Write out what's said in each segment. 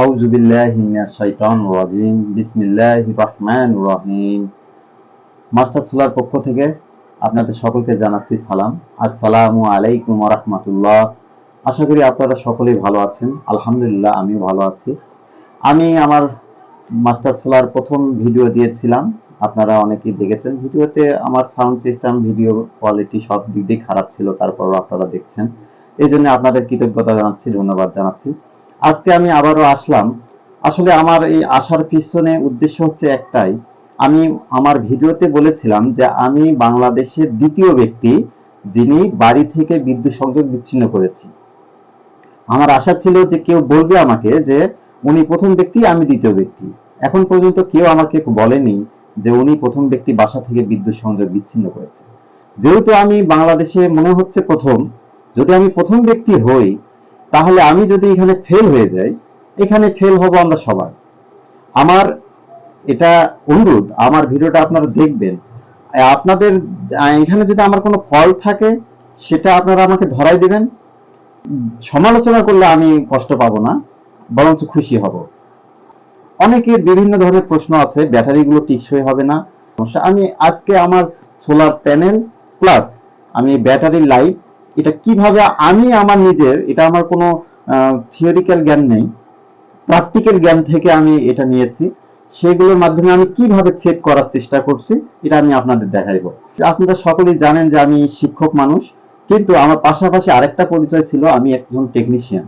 আউযু বিল্লাহি মিনাশ শাইতানির রাজিম। বিসমিল্লাহির রহমানির রহিম। মাস্টার সোলার পক্ষ থেকে আপনাদের সকলকে জানাচ্ছি সালাম। আসসালামু আলাইকুম রাহমাতুল্লাহ। আশা করি আপনারা সকলেই ভালো আছেন। আলহামদুলিল্লাহ, আমিও ভালো আছি। আমি আমার মাস্টার সোলার প্রথম ভিডিও দিয়েছিলাম। আপনারা অনেকেই দেখেছেন। ভিডিওতে আমার সাউন্ড সিস্টেম, ভিডিও কোয়ালিটি সব দিক দিয়ে খারাপ ছিল, তারপরও আপনারা দেখছেন। এই জন্য আপনাদের কৃতজ্ঞতা জানাচ্ছি, ধন্যবাদ জানাচ্ছি। আজকে আমি আবারও আসলাম। আসলে আমার এই আসার পিছনে উদ্দেশ্য হচ্ছে একটাই। আমি আমার ভিডিওতে বলেছিলাম যে আমি বাংলাদেশের দ্বিতীয় ব্যক্তি যিনি বাড়ি থেকে বিদ্যুৎ সংযোগ বিচ্ছিন্ন করেছি। আমার আশা ছিল যে কেউ বলবে আমাকে যে উনি প্রথম ব্যক্তি, আমি দ্বিতীয় ব্যক্তি। এখন পর্যন্ত কেউ আমাকে বলেনি যে উনি প্রথম ব্যক্তি বাসা থেকে বিদ্যুৎ সংযোগ বিচ্ছিন্ন করেছে। যেহেতু আমি বাংলাদেশে মনে হচ্ছে প্রথম, যদি আমি প্রথম ব্যক্তি হই তাহলে আমি যদি এখানে ফেল হয়ে যাই, এখানে ফেল হব আমরা সবাই। আমার এটা অনুরোধ, আমার ভিডিওটা আপনারা দেখবেন। আপনাদের এখানে যদি আমার কোনো ফল থাকে, সেটা আপনারা আমাকে ধরাই দেবেন। সমালোচনা করলে আমি কষ্ট পাবো না, বরঞ্চ খুশি হব। অনেকের বিভিন্ন ধরনের প্রশ্ন আছে, ব্যাটারিগুলো টিকসই হবে না। আমি আজকে আমার সোলার প্যানেল প্লাস আমি ব্যাটারি লাইট এটা কীভাবে আমি আমার নিজের, এটা আমার কোনো থিওরিক্যাল জ্ঞান নেই প্র্যাকটিক্যাল জ্ঞান থেকে আমি এটা নিয়েছি, সেগুলোর মাধ্যমে আমি কীভাবে চেক করার চেষ্টা করছি, এটা আমি আপনাদের দেখাইবো। আপনারা সকলেই জানেন যে আমি শিক্ষক মানুষ, কিন্তু আমার পাশাপাশি আরেকটা পরিচয় ছিল, আমি একজন টেকনিশিয়ান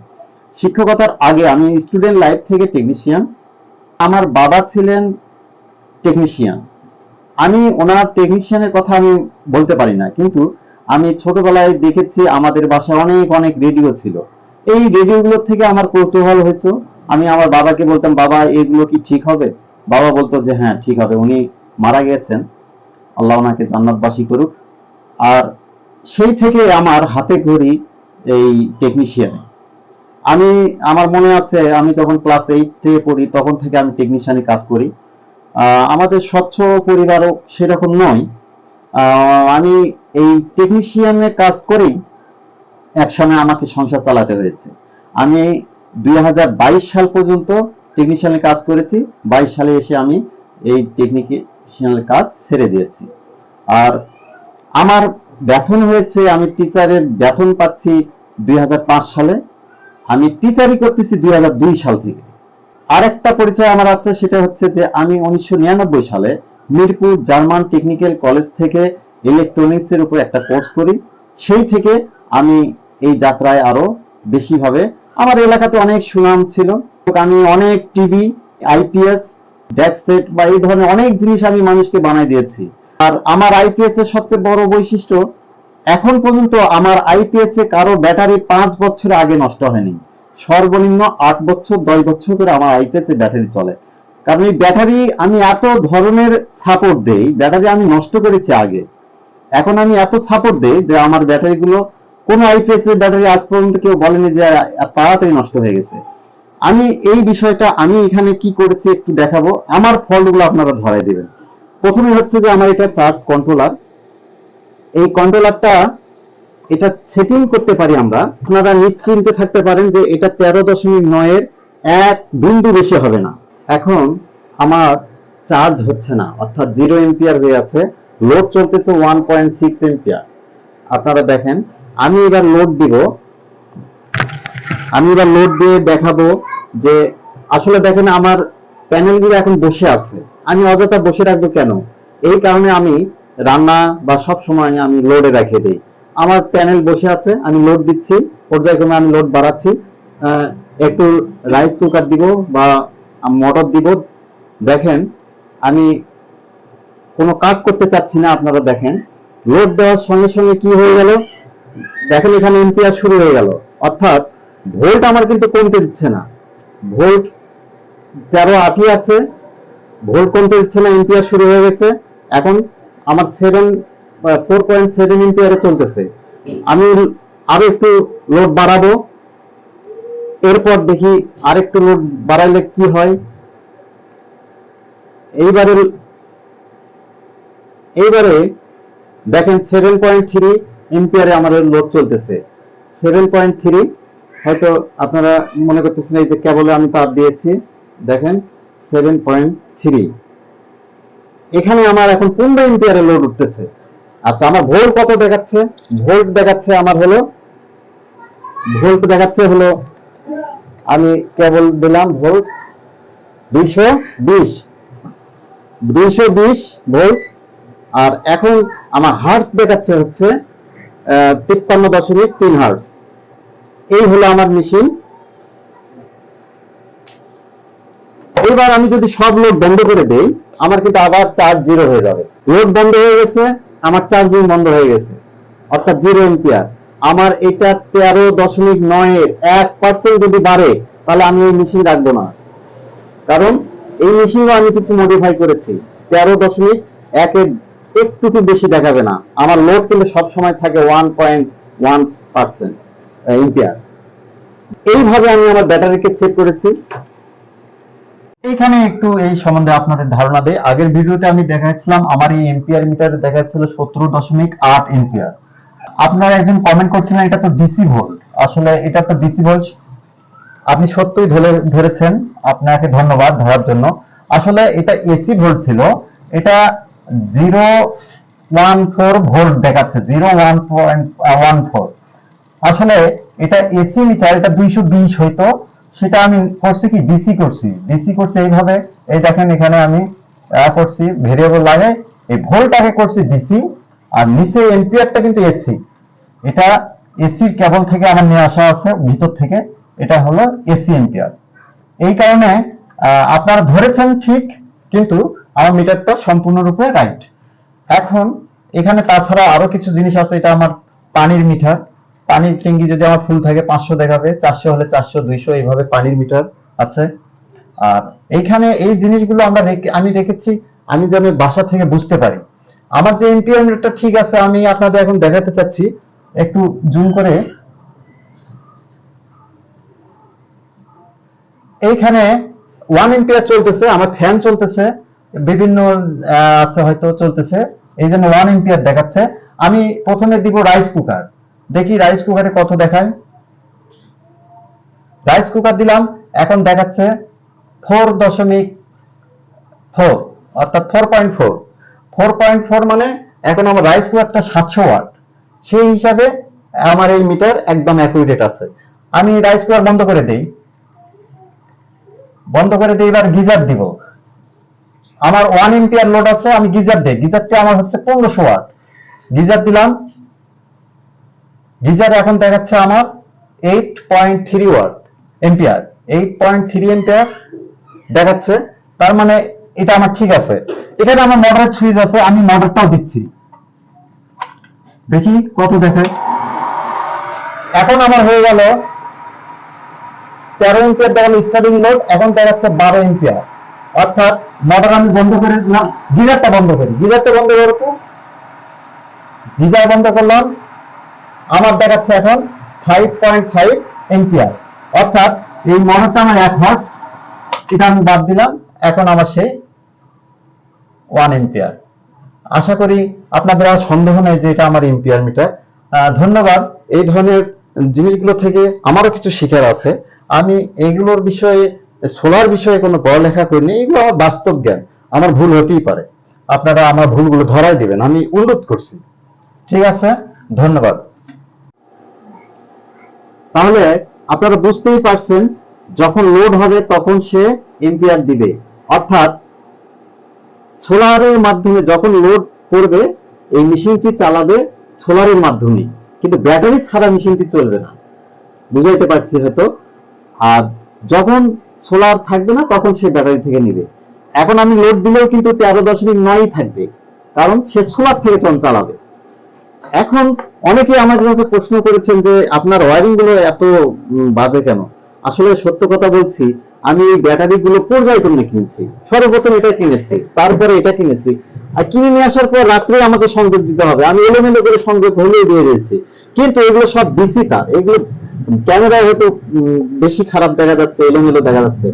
শিক্ষকতার আগে আমি স্টুডেন্ট লাইফ থেকে টেকনিশিয়ান আমার বাবা ছিলেন টেকনিশিয়ান আমি ওনার টেকনিশিয়ানের কথা আমি বলতে পারি না, কিন্তু আমি ছোটবেলায় দেখেছি, আমাদের বাসায় অনেক অনেক রেডিও ছিল। এই রেডিওগুলোর থেকে আমার কৌতূহল হতো আমি আমার বাবাকে বলতাম, বাবা, এগুলো কি ঠিক হবে? বাবা বলতো যে হ্যাঁ ঠিক হবে। উনি মারা গেছেন। আল্লাহ ওনাকে জান্নাতবাসী করুক। আর সেই থেকে আমার হাতে ঘড়ি এই টেকনিশিয়ান আমি, আমার মনে আছে, আমি তখন ক্লাস এইটে পড়ি, তখন থেকে আমি টেকনিশিয়ানে কাজ করি। আমাদের স্বচ্ছ পরিবারও সেরকম নয়। আমি এই টেকনিশিয়ানের কাজ করেই একসময় আমাকে সংসার চালাতে হয়েছে। আমি দুই হাজার বাইশ সাল পর্যন্ত টেকনিশিয়ানের কাজ করেছি। বাইশ সালে এসে আমি এই টেকনিশিয়ানের কাজ ছেড়ে দিয়েছি। আর আমার বেতন হয়েছে, আমি টিচারের বেতন পাচ্ছি দুই হাজার পাঁচ সালে। আমি টিচারই করতেছি দুই হাজার দুই সাল থেকে। আরেকটা পরিচয় আমার আছে, সেটা হচ্ছে যে আমি উনিশশো নিরানব্বই সালে মিরপুর জার্মান টেকনিক্যাল কলেজ থেকে ইলেকট্রনিক্স এর উপর একটা কোর্স করি। সেই থেকে আমি এই যাত্রায় আরও বেশি ভাবে আমার এলাকাতে অনেক সুনাম ছিল। আমি অনেক টিভি, আইপিএস, ডেস্ক বা এই ধরনের অনেক জিনিস আমি মানুষকে বানাই দিয়েছি। আর আমার আইপিএস এর সবচেয়ে বড় বৈশিষ্ট্য, এখন পর্যন্ত আমার আইপিএস এ কারও ব্যাটারি পাঁচ বছর আগে নষ্ট হয়নি। সর্বনিম্ন আট বছর, দশ বছর করে আমার আইপিএস এ ব্যাটারি চলে। কারণ এই ব্যাটারি আমি এত ধরনের সাপোর্ট দেই, ব্যাটারি আমি নষ্ট করেছি আগে। এখন আমি এত সাপোর্ট দেই যে আমার ব্যাটারিগুলো, কোনো আইপিএস এর ব্যাটারি আজ পর্যন্ত কেউ বলেনি যে তাড়াতাড়ি নষ্ট হয়ে গেছে। আমি এই বিষয়টা, আমি এখানে কি করেছি একটু দেখাবো। আমার ফলগুলো আপনারা ধরাই দিবেন। প্রথমে হচ্ছে যে আমার এটা চার্জ কন্ট্রোলার এই কন্ট্রোলারটা এটা সেটিং করতে পারি আমরা। আপনারা নিশ্চিন্তে থাকতে পারেন যে এটা তেরো দশমিক নয়ের এক বিন্দু বেশি হবে না। এখন আমার চার্জ হচ্ছে না, অর্থাৎ জিরো এম্পিয়ার হয়ে আছে লোড চলতেছে ওয়ান পয়েন্ট সিক্স এম্পিয়ার আপনারা দেখেন, আমি এবার লোড দিব। আমি এবার লোড দিয়ে দেখাবো যে, আসলে দেখেন আমার প্যানেলগুলো এখন বসে আছে। আমি অযথা বসে রাখব কেন? এই কারণে আমি রান্না বা সব সময় আমি লোডে রেখে দিই। আমার প্যানেল বসে আছে, আমি লোড দিচ্ছি, পর্যায়ক্রমে আমি লোড বাড়াচ্ছি। একটু রাইস কুকার দিব বা মোটর দিব। দেখেন, আমি কোনো কাজ করতে চাচ্ছি না, আপনারা দেখেন। লোড দেওয়ার সঙ্গে সঙ্গে কি হয়ে গেল? দেখেন, এখানে এম্পিয়ার শুরু হয়ে গেল। অর্থাৎ ভোল্ট আমার কিন্তু কমতে দিচ্ছে না। ভোল্ট তেরো আটই আছে ভোল্ট কমতে দিচ্ছে না এম্পিয়ার শুরু হয়ে গেছে। এখন আমার সেভেন ফোর পয়েন্ট সেভেন এম্পিয়ারে চলতেছে। আমি আরও একটু লোড বাড়াবো। এরপর দেখি আরেকটু লোড বাড়াইলে কি হয়? এইবারে এইবারে দেখেন সেভেন পয়েন্ট থ্রি এম্পিয়ারে আমাদের লোড চলতেছে। সেভেন পয়েন্ট থ্রি হয়তো আপনারা মনে করতেছেন এই যে কেবলে আমি তার দিয়েছি, দেখেন সেভেন পয়েন্ট থ্রি এখানে আমার এখন পনেরো এম্পিয়ারের লোড উঠতেছে। আচ্ছা আমার ভোল্ট কত দেখাচ্ছে? ভোল্ট দেখাচ্ছে আমার হলো ভোল্ট দেখাচ্ছে হলো আমি কেবল দিলাম ভোল্ট দুইশো বিশ। দুইশো বিশ ভোল্ট। আর এখন আমার হার্স দেখাচ্ছে হচ্ছে তিপ্পান্ন দশমিক তিন হার্স এই হলো আমার মেশিন এবার আমি যদি সব লোড বন্ধ করে দেই, আমার কিন্তু আবার চার্জ জিরো হয়ে যাবে। লোড বন্ধ হয়ে গেছে, আমার চার্জিং বন্ধ হয়ে গেছে। অর্থাৎ জিরো এম্পিয়ার আমার এটা তেরো দশমিক নয়ের এক পার্সেন্ট যদি বাড়ে, তাহলে আমি এই মেশিন রাখব না। কারণ এই মেশিনও আমি কিছু মডিফাই করেছি। তেরো দশমিক একের একটুকু বেশি দেখাবে না। আমার লোড কিন্তু সব সময় থাকে one point one percent ampere এইভাবে আমি আমার ব্যাটারিকে সেট করেছি। এখানে একটু এই সম্বন্ধে আপনাদের ধারণা দেয় আগের ভিডিওতে আমি দেখাচ্ছিলাম, আমার এই এম্পিয়ার মিটারে দেখাচ্ছিল সতেরো দশমিক আট এম্পিয়ার আপনারা একজন কমেন্ট করছিলেন, এটা তো ডিসি ভোল্ট আসলে এটা তো ডিসি ভোল্ট আপনি সত্যই ধরে, ধরেছেন। আপনাকে ধন্যবাদ ধরার জন্য। আসলে এটা এসি ভোল্ট ছিল। এটা জিরো ওয়ান ফোর ভোল্ট দেখাচ্ছে। Zero one point one four আসলে এটা এসি মিটার এটা দুইশো বিশ হইতো। সেটা আমি করছি কি? ডিসি করছি। ডিসি করছি এইভাবে। এই দেখেন, এখানে আমি করছি ভেরিয়েবল লাগে এই ভোল্টটাকে করছি ডিসি আর নিচে এম্পিয়ারটা কিন্তু এসি এটা এসির কেবল থেকে আমার নিয়ে আসা আছে, ভিতর থেকে। এটা হলো এসি এম্পিয়ার এই কারণে আপনারা ধরেছেন ঠিক, কিন্তু আমার মিটারটা সম্পূর্ণরূপে রাইট এখন, এখানে তাছাড়া আরও কিছু জিনিস আছে, এটা আমার পানির মিটার। পানির ট্যাঙ্কি যদি আমার ফুল থাকে, পাঁচশো দেখাবে, চারশো হলে চারশো, দুইশো, এইভাবে পানির মিটার আছে। আর এইখানে এই জিনিসগুলো আমরা আমি রেখেছি, আমি যেন বাসা থেকে বুঝতে পারি। আমার যে এম্পিয়ার মিটারটা ঠিক আছে, আমি আপনাদের এখন দেখাতে চাচ্ছি। একটু জুম করে। এইখানে ওয়ান এম্পিয়ার চলতেছে আমার ফ্যান চলতেছে বিভিন্ন আহ, আছে হয়তো চলতেছে। এই জন্য ওয়ান এম্পিয়ার দেখাচ্ছে। আমি প্রথমে দিব রাইস কুকার দেখি রাইস কুকারে কত দেখায়। রাইস কুকার দিলাম এখন দেখাচ্ছে ফোর দশমিক ফোর অর্থাৎ four point four four point four মানে এখন আমার রাইস কুকারটা সাতশো ওয়াট সেই হিসাবে আমার এই মিটার একদম অ্যাকুরেট আছে। আমি রাইস কুকার বন্ধ করে দেই। বন্ধ করে দিয়ে এবার গিজার দিব। আমার ওয়ান এম্পিয়ার লোড আছে, আমি গিজার দিই। গিজারটা আমার হচ্ছে পনেরোশো ওয়াট গিজার দিলাম। গিজার এখন দেখাচ্ছে আমার eight point three watt ampere eight point three ampere দেখাচ্ছে। তার মানে এটা আমার ঠিক আছে। এখানে আমার মোটরের সুইচ আছে, আমি মোটরটাও দিচ্ছি। দেখি কত দেখায়। এখন আমার হয়ে গেল তেরো এম্পিয়ার দেখাল স্টার্টিং লোড এখন দেখাচ্ছে বারো এম্পিয়ার অর্থাৎ মোটর আমি বন্ধ করে দিলাম গিজারটা বন্ধ করি। গিজারটা বন্ধ করব গিজার বন্ধ করলাম, আমার দেখাচ্ছে এখন ফাইভ পয়েন্ট ফাইভ এম্পিয়ার অর্থাৎ এই মোটরটা আমার এক হর্স এটা আমি বাদ দিলাম, এখন আমার সেই ওয়ান এম্পিয়ার আশা করি আপনাদের আর সন্দেহ নেই যে এটা আমার এম্পিয়ার মিটার। ধন্যবাদ। এই ধরনের জিনিসগুলো থেকে আমারও কিছু শিখার আছে। আমি এগুলোর বিষয়ে, সোলার বিষয়ে কোনো পড়ালেখা করিনি, এগুলো আমার বাস্তব জ্ঞান। আমার ভুল হতেই পারে। আপনারা আমার ভুলগুলো ধরাই দিবেন, আমি অনুরোধ করছি। ঠিক আছে, ধন্যবাদ। তাহলে আপনারা বুঝতেই পারছেন, যখন লোড হবে তখন সে এম্পিয়ার দিবে। অর্থাৎ সোলারের মাধ্যমে যখন লোড করবে, এই মেশিনটি চালাবে সোলারের মাধ্যমে। কিন্তু ব্যাটারি ছাড়া মেশিনটি চলবে না। বুঝাইতে পারছি হয়তো? আর যখন সোলার থাকবে না, তখন সে ব্যাটারি থেকে নিবে। এখন আমি লোড দিলেও কিন্তু তেরো দশমিক নয় থাকবে, কারণ সে সোলার থেকে চল চালাবে। এখন অনেকে আমাদের কাছে প্রশ্ন করেছেন যে, আপনার ওয়ারিংগুলো এত বাজে কেন? আসলে সত্য কথা বলছি আমি এই ব্যাটারি গুলো পর্যায়ক্রমে কিনেছি। সর্বপ্রথম এটা কিনেছি, তারপরে এটা কিনেছি। আর কিনে নিয়ে আসার পর রাত্রে আমাকে সংযোগ দিতে হবে। আমি এলোমেলো করে সংযোগ হলেই দিয়ে দিয়েছি। কিন্তু এগুলো সব ডিসি তার এগুলো ক্যামেরায় হয়তো বেশি খারাপ দেখা যাচ্ছে, এলোমেলো দেখা যাচ্ছে।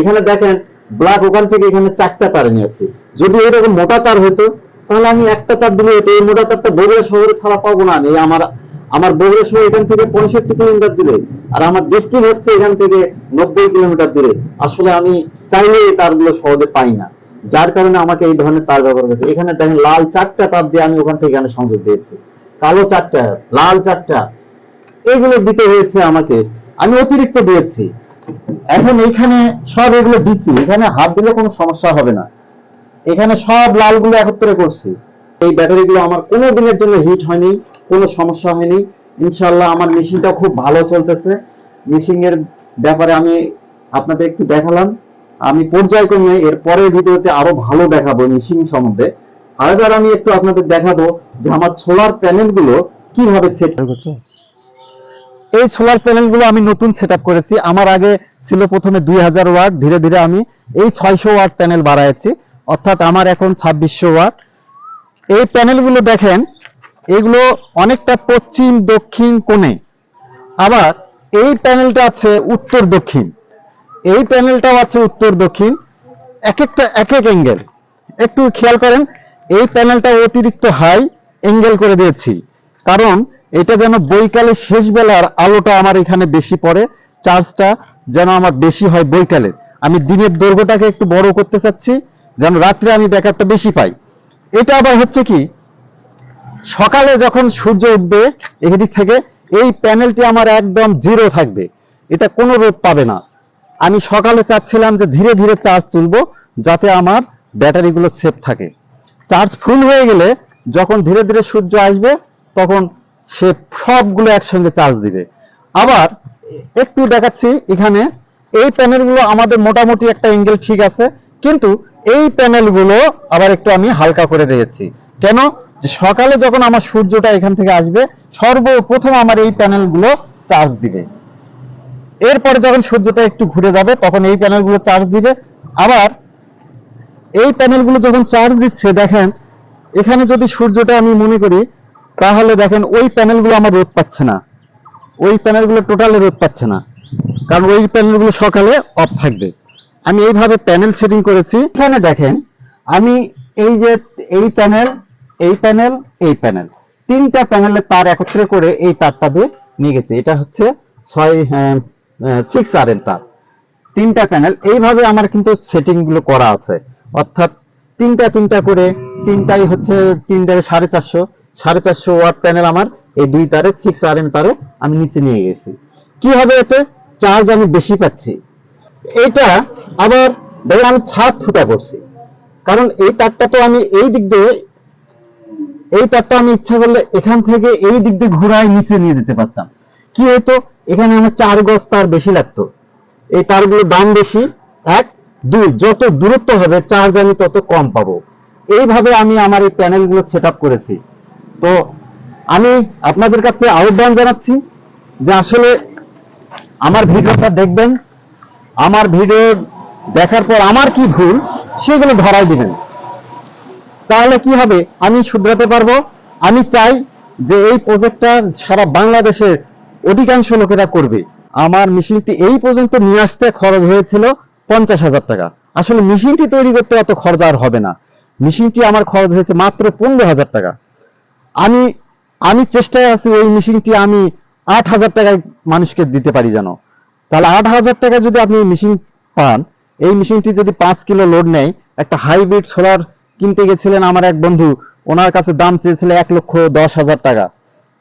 এখানে দেখেন ব্ল্যাক ওখান থেকে এখানে চারটা তার নিয়ে আসছি। যদি এরকম মোটা তার হতো, তাহলে আমি একটা তার দিলে হতো। এই মোটা তারটা বগুড়া শহরে ছাড়া পাবো না আমি। আমার আমার বগুড়া শহর এখান থেকে পঁয়ষট্টি কিলোমিটার দূরে, আর আমার ডিস্ট্রিক্ট হচ্ছে এখান থেকে নব্বই কিলোমিটার দূরে। আসলে আমি চাইলে তারগুলো সহজে পাই না। যার কারণে আমাকে এই ধরনের তার ব্যবহার করতে এখানে দেখেন লাল চারটা তার দিয়ে আমি ওখান থেকে এখানে সংযোগ দিয়েছি। কালো চারটা, লাল চারটা, এগুলো দিতে হয়েছে আমাকে। আমি অতিরিক্ত দিয়েছি। এখন এইখানে সব এগুলো দিছি। এখানে হাত দিলে কোনো সমস্যা হবে না। এখানে সব লালগুলো একত্রে করছি। এই ব্যাটারিগুলো আমার কোনো দিনের জন্য হিট হয়নি। কোনো সমস্যা হয়নি। ইনশাল্লাহ আমার মেশিনটা খুব ভালো চলতেছে। মেশিং এর ব্যাপারে আমি আপনাদের একটু দেখালাম। আমি পর্যায়ক্রমে এর পরের ভিডিওতে আরও ভালো দেখাবো মেশিন সম্বন্ধে। আর এবার আমি একটু আপনাদের দেখাবো যে আমার সোলার প্যানেলগুলো কীভাবে সেট করছে এই সোলার প্যানেলগুলো আমি নতুন সেটআপ করেছি। আমার আগে ছিল প্রথমে দুই হাজার ওয়াট, ধীরে ধীরে আমি এই ছয়শো ওয়াট প্যানেল বাড়াইছি। অর্থাৎ আমার এখন ছাব্বিশশো ওয়াট। এই প্যানেলগুলো দেখেন এগুলো অনেকটা পশ্চিম, দক্ষিণ কোণে। আবার এই প্যানেলটা আছে উত্তর দক্ষিণ। এই প্যানেলটাও আছে উত্তর দক্ষিণ। এক একটা এক এক অ্যাঙ্গেল একটু খেয়াল করেন, এই প্যানেলটা অতিরিক্ত হাই অ্যাঙ্গেল করে দিয়েছি। কারণ এটা যেন বৈকালের শেষ বেলার আলোটা আমার এখানে বেশি পড়ে, চার্জটা যেন আমার বেশি হয় বৈকালের। আমি দিনের দৈর্ঘ্যটাকে একটু বড় করতে চাচ্ছি, যেন রাত্রে আমি ব্যাকআপটা বেশি পাই। এটা আবার হচ্ছে কি সকালে যখন সূর্য উঠবে এদিক থেকে, এই প্যানেলটি আমার একদম জিরো থাকবে। এটা কোনো রোদ পাবে না। আমি সকালে চাচ্ছিলাম যে ধীরে ধীরে চার্জ তুলবো, যাতে আমার ব্যাটারিগুলো সেফ থাকে। চার্জ ফুল হয়ে গেলে যখন ধীরে ধীরে সূর্য আসবে, তখন সে সবগুলো একসঙ্গে চার্জ দিবে। আবার একটু দেখাচ্ছি, এখানে এই প্যানেলগুলো আমাদের মোটামুটি একটা অ্যাঙ্গেল ঠিক আছে, কিন্তু এই প্যানেলগুলো আবার একটু আমি হালকা করে দিয়েছি। কেন? যে সকালে যখন আমার সূর্যটা এখান থেকে আসবে, সর্বপ্রথম আমার এই প্যানেলগুলো চার্জ দিবে। এরপরে যখন সূর্যটা একটু ঘুরে যাবে, তখন এই প্যানেলগুলো চার্জ দিবে। আবার এই প্যানেলগুলো যখন চার্জ দিচ্ছে, দেখেন, এখানে যদি সূর্যটা আমি মনে করি, তাহলে দেখেন ওই প্যানেলগুলো আমার রোদ পাচ্ছে না। ওই প্যানেলগুলো টোটালি রোদ পাচ্ছে না। কারণ ওই প্যানেলগুলো সকালে অফ থাকবে। আমি এইভাবে প্যানেল সেটিং করেছি। এখানে দেখেন, আমি এই যে, এই প্যানেল এই প্যানেল এই প্যানেল তিনটা প্যানেলের তার একত্রে করে এই তারটা দিয়ে নিয়ে গেছি। এটা হচ্ছে ছয় সিক্স আর এর তার। তিনটা প্যানেল এইভাবে আমার কিন্তু সেটিংগুলো করা আছে। অর্থাৎ তিনটা তিনটা করে, তিনটাই হচ্ছে তিনটায় সাড়ে চারশো। সাড়ে চারশো ওয়াট প্যানেল আমার এই দুই তারে সিক্স আর এম তারে আমি নিচে নিয়ে গেছি। কি হবে এতে চার্জ আমি বেশি পাচ্ছি? এটা আবার দেখেন আমি ছাদ ফুটা করছি। কারণ এই তারটা তো আমি এই দিক দিয়ে এই তারটা আমি ইচ্ছা করলে এখান থেকে এই দিক দিয়ে ঘুরায় নিচে নিয়ে যেতে পারতাম। কি হতো এখানে আমার চার গজ তার বেশি লাগতো। এই তারগুলো দাম বেশি। এক, দুই, যত দূরত্ব হবে চার্জ আমি তত কম পাবো। এইভাবে আমি আমার এই প্যানেলগুলো সেট করেছি। তো আমি আপনাদের কাছে আহ্বান জানাচ্ছি যে আসলে আমার ভিডিওটা দেখবেন। আমার ভিডিও দেখার পর আমার কি ভুল, সেগুলো ধরাই দিবেন। তাহলে কি হবে? আমি শুধরাতে পারব। আমি চাই যে এই প্রজেক্টটা সারা বাংলাদেশের অধিকাংশ লোকেরা করবে। আমার মেশিনটি এই পর্যন্ত নিয়ে আসতে খরচ হয়েছিল পঞ্চাশ হাজার টাকা। আসলে মেশিনটি তৈরি করতে অত খরচ আর হবে না। মেশিনটি আমার খরচ হয়েছে মাত্র পনেরো হাজার টাকা। আমি আমি চেষ্টায় আছি ওই মেশিনটি আমি আট হাজার টাকায় মানুষকে দিতে পারি যেন। তাহলে আট হাজার টাকা যদি আপনি মেশিন পান, এই মেশিনটি যদি পাঁচ কিলো লোড নেয়, একটা হাইব্রিড সোলার কিনতে গেছিলেন আমার এক বন্ধু। ওনার কাছে দাম চেয়েছিল এক লক্ষ দশ হাজার টাকা।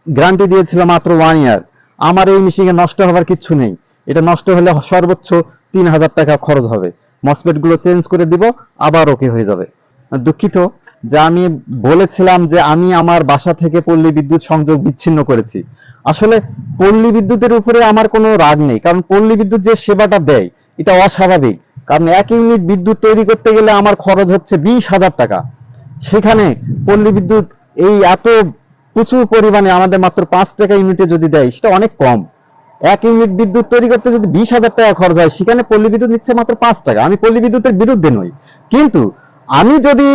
গ্যারান্টি দিয়েছিল মাত্র ওয়ান ইয়ার আমার এই মেশিনে নষ্ট হওয়ার কিচ্ছু নেই। এটা নষ্ট হলে সর্বোচ্চ তিন হাজার টাকা খরচ হবে। মসপেটগুলো চেঞ্জ করে দিব, আবার ওকে হয়ে যাবে। দুঃখিত যে আমি বলেছিলাম যে আমি আমার বাসা থেকে পল্লী বিদ্যুৎ সংযোগ বিচ্ছিন্ন করেছি। আসলে পল্লী বিদ্যুতের উপরে আমার কোনো রাগ নেই, কারণ পল্লী বিদ্যুৎ যে সেবাটা দেয়, এটা অস্বাভাবিক। কারণ এক ইউনিট বিদ্যুৎ তৈরি করতে গেলে আমার খরচ হচ্ছে বিশ হাজার টাকা। সেখানে পল্লী বিদ্যুৎ এই এত প্রচুর পরিমাণে আমাদের মাত্র পাঁচ টাকা ইউনিটে যদি দেয়, সেটা অনেক কম। এক ইউনিট বিদ্যুৎ তৈরি করতে যদি বিশ হাজার টাকা খরচ হয়, সেখানে পল্লী বিদ্যুৎ নিচ্ছে মাত্র পাঁচ টাকা। আমি পল্লী বিদ্যুতের বিরুদ্ধে নই। কিন্তু আমি যদি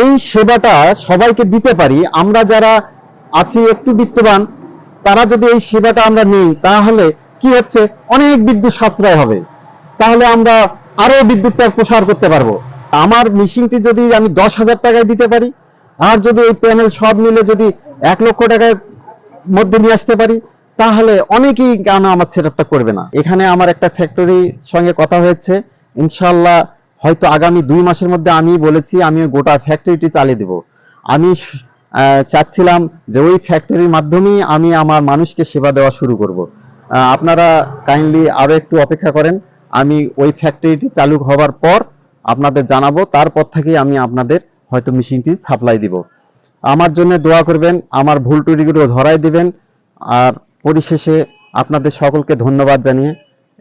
এই সেবাটা সবাইকে দিতে পারি, আমরা যারা আছি একটু বিত্তবান, তারা যদি এই সেবাটা আমরা নিই, তাহলে কি হচ্ছে? অনেক বিদ্যুৎ সাশ্রয় হবে। তাহলে আমরা আরও বিদ্যুৎটা প্রসার করতে পারব। আমার মেশিনটি যদি আমি দশ হাজার টাকায় দিতে পারি, আর যদি এই প্যানেল সব মিলে যদি এক লক্ষ টাকায় মধ্যে নিয়ে আসতে পারি, তাহলে অনেকেই কেন আমার সেটআপটা করবে না? এখানে আমার একটা ফ্যাক্টরি সঙ্গে কথা হয়েছে। ইনশাল্লাহ হয়তো আগামী দুই মাসের মধ্যে আমি বলেছি, আমি গোটা ফ্যাক্টরিটি চালিয়ে দেব। আমি চাচ্ছিলাম যে ওই ফ্যাক্টরির মাধ্যমেই আমি আমার মানুষকে সেবা দেওয়া শুরু করব। আপনারা কাইন্ডলি আরও একটু অপেক্ষা করেন। আমি ওই ফ্যাক্টরিটি চালু হওয়ার পর আপনাদের জানাব, তারপর থেকেই আমি আপনাদের হয়তো মেশিনটি সাপ্লাই দিব। আমার জন্য দোয়া করবেন, আমার ভুল টুরিগুলো ধরাই দিবেন, আর পরিশেষে আপনাদের সকলকে ধন্যবাদ জানিয়ে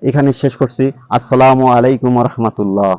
এখানে শেষ করছি। আসসালামু আলাইকুম রহমতুল্লাহ।